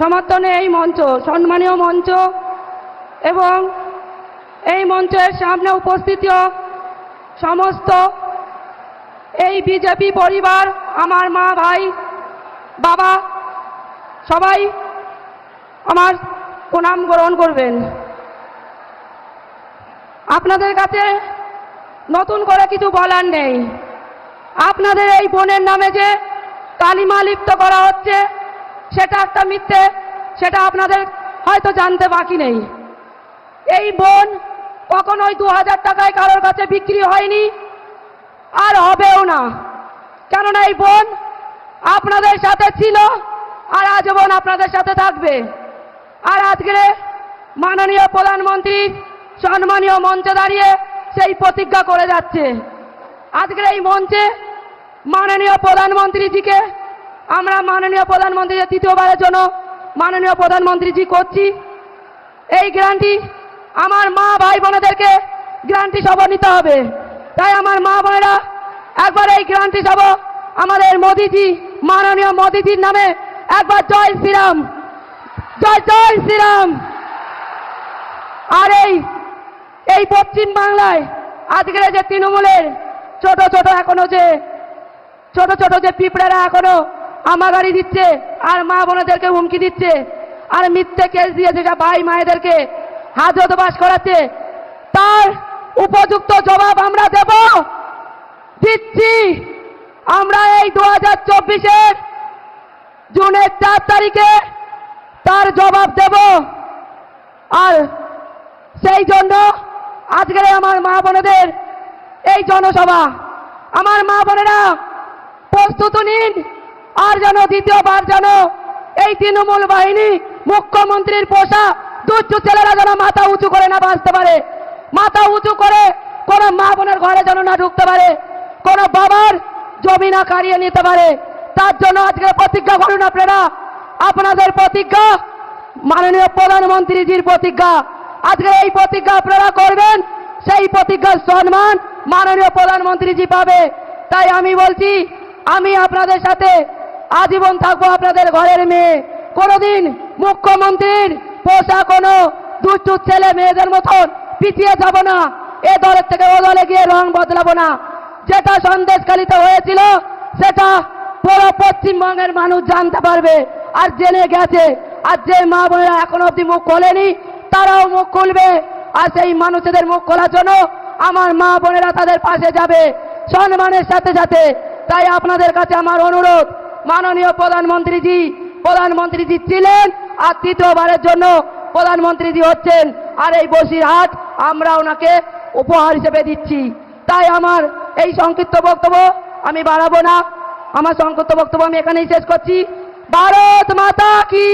সমর্থনে এই মঞ্চ, সম্মানীয় মঞ্চ এবং এই মঞ্চের সামনে উপস্থিত সমস্ত এই বিজেপি পরিবার, আমার মা, ভাই, বাবা, সবাই আমার প্রণাম গ্রহণ করবেন। আপনাদের কাছে নতুন করে কিছু বলার নেই। আপনাদের এই বোনের নামে যে কালিমা লিপ্ত করা হচ্ছে সেটা একটা মিথ্যে, সেটা আপনাদের হয়তো জানতে বাকি নেই। এই বোন কখনোই দু হাজার টাকায় কারোর কাছে বিক্রি হয়নি, আর হবেও না। কেননা এই বোন আপনাদের সাথে ছিল, আর আজীবন আপনাদের সাথে থাকবে। আর আজকে মাননীয় প্রধানমন্ত্রী সম্মানীয় মঞ্চে দাঁড়িয়ে সেই প্রতিজ্ঞা করে যাচ্ছে। আজকের এই মঞ্চে মাননীয় প্রধানমন্ত্রীজিকে আমরা মাননীয় প্রধানমন্ত্রীকে তৃতীয়বারের জন্য মাননীয় প্রধানমন্ত্রীজি করছি, এই গ্রান্টি আমার মা ভাই বোনেদেরকে গ্রান্টি সব নিতে হবে। তাই আমার মা বোনেরা একবার এই গ্রান্টি সব আমাদের মোদিজি, মাননীয় মোদিজির নামে একবার জয় শ্রীরাম, জয় জয় শ্রীরাম। আর এই এই পশ্চিম বাংলায় আজকের যে তৃণমূলের ছোট ছোট এখনও যে, ছোট ছোট যে পিঁপড়ারা এখনও আমাগাড়ি দিচ্ছে, আর মা বোনেদেরকে হুমকি দিচ্ছে, আর মিথ্যে কেস দিয়ে যেটা ভাই মায়েদেরকে হাজত বাস করাচ্ছে। তার উপযুক্ত জবাব আমরা দেব, দিচ্ছি। আমরা এই দু হাজার চব্বিশের জুনের চার তারিখে তার জবাব দেব। আর সেই জন্য আজকের আমার মা বোনেদের এই জনসভা, আমার মা বোনেরা প্রস্তুত নিন। আর যেন দ্বিতীয়বার যেন এই তৃণমূল বাহিনী মুখ্যমন্ত্রীর পোষা দুচ্ছু ছেলেরা যেন মাথা উঁচু করে না বাঁচতে পারে। মাথা উঁচু করে কোনো মা বোনের ঘরে যেন না ঢুকতে পারে, কোনো বাবার জমি না কারিয়ে নিতে পারে। তার জন্য আজকে প্রতিজ্ঞা করুন আপনারা। আপনাদের প্রতিজ্ঞা, মাননীয় প্রধানমন্ত্রীজির প্রতিজ্ঞা। আজকে এই প্রতিজ্ঞা আপনারা করবেন, সেই প্রতিজ্ঞার সম্মান মাননীয় প্রধানমন্ত্রীজি পাবে। তাই আমি বলছি, আমি আপনাদের সাথে আজীবন থাকব আপনাদের ঘরের মেয়ে। কোনোদিন মুখ্যমন্ত্রীর পোষা কোনো দুচুর ছেলে মেয়েদের মতন পিছিয়ে যাব না। এ দলের থেকে ও দলে গিয়ে রং বদলাবো না। যেটা সন্দেশকালিত হয়েছিল, সেটা পুরো পশ্চিমবঙ্গের মানুষ জানতে পারবে। আর জেনে গেছে, আর যে মা বোনেরা এখনও অব্দি মুখ খোলেনি, তারাও মুখ খুলবে। আর সেই মানুষদের মুখ খোলার জন্য আমার মা বোনেরা তাদের পাশে যাবে। সম্মানের সাথে সাথে, তাই আপনাদের কাছে আমার অনুরোধ মাননীয় প্রধানমন্ত্রীজি প্রধানমন্ত্রীজি ছিলেন আর তৃতীয়বারের জন্য প্রধানমন্ত্রীজি হচ্ছেন। আর এই বসিরহাট আমরা ওনাকে উপহার হিসেবে দিচ্ছি। তাই আমার এই সংক্ষিপ্ত বক্তব্য আমি বাড়াবো না। আমার সংক্ষিপ্ত বক্তব্য আমি এখানেই শেষ করছি। ভারত মাতা কি?